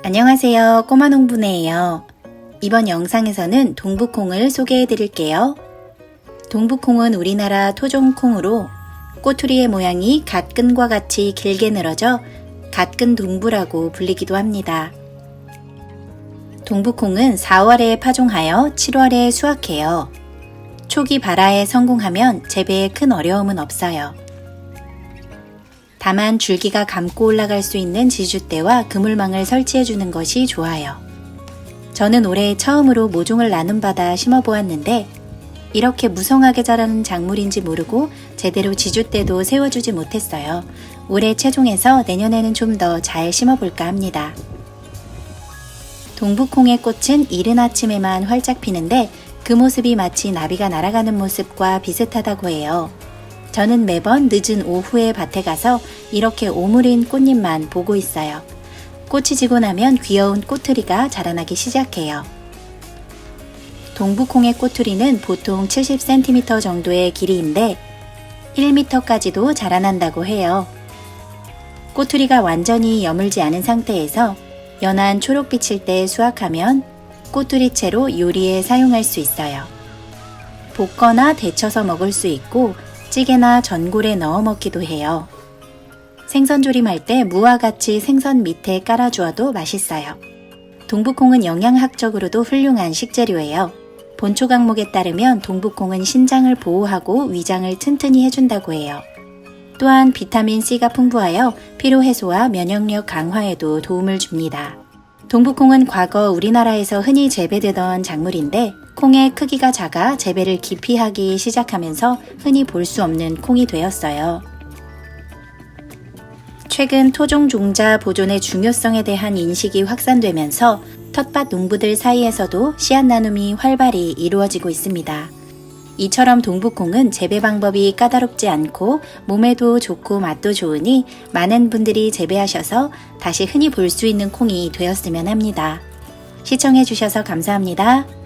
안녕하세요. 꼬마 농부네예요. 이번 영상에서는 동북콩을 소개해 드릴게요. 동북콩은 우리나라 토종콩으로 꼬투리의 모양이 갓근과 같이 길게 늘어져 갓근 동부라고 불리기도 합니다. 동북콩은 4월에 파종하여 7월에 수확해요. 초기 발화에 성공하면 재배에 큰 어려움은 없어요. 다만 줄기가 감고 올라갈 수 있는 지주대와 그물망을 설치해 주는 것이 좋아요. 저는 올해 처음으로 모종을 나눔 받아 심어 보았는데 이렇게 무성하게 자라는 작물인지 모르고 제대로 지주대도 세워주지 못했어요. 올해 채종해서 내년에는 좀 더 잘 심어볼까 합니다. 동북콩의 꽃은 이른 아침에만 활짝 피는데 그 모습이 마치 나비가 날아가는 모습과 비슷하다고 해요. 저는 매번 늦은 오후에 밭에 가서 이렇게 오므린 꽃잎만 보고 있어요. 꽃이 지고 나면 귀여운 꼬투리가 자라나기 시작해요. 동북콩의 꼬투리는 보통 70cm 정도의 길이인데 1m까지도 자라난다고 해요. 꼬투리가 완전히 여물지 않은 상태에서 연한 초록빛일 때 수확하면 꼬투리채로 요리에 사용할 수 있어요. 볶거나 데쳐서 먹을 수 있고 찌개나 전골에 넣어 먹기도 해요. 생선 조림할 때 무와 같이 생선 밑에 깔아주어도 맛있어요. 동북콩은 영양학적으로도 훌륭한 식재료예요. 본초 강목에 따르면 동북콩은 신장을 보호하고 위장을 튼튼히 해준다고 해요. 또한 비타민C가 풍부하여 피로 해소와 면역력 강화에도 도움을 줍니다. 동북콩은 과거 우리나라에서 흔히 재배되던 작물인데 콩의 크기가 작아 재배를 기피하기 시작하면서 흔히 볼 수 없는 콩이 되었어요. 최근 토종 종자 보존의 중요성에 대한 인식이 확산되면서 텃밭 농부들 사이에서도 씨앗 나눔이 활발히 이루어지고 있습니다. 이처럼 동북콩은 재배 방법이 까다롭지 않고 몸에도 좋고 맛도 좋으니 많은 분들이 재배하셔서 다시 흔히 볼 수 있는 콩이 되었으면 합니다. 시청해주셔서 감사합니다.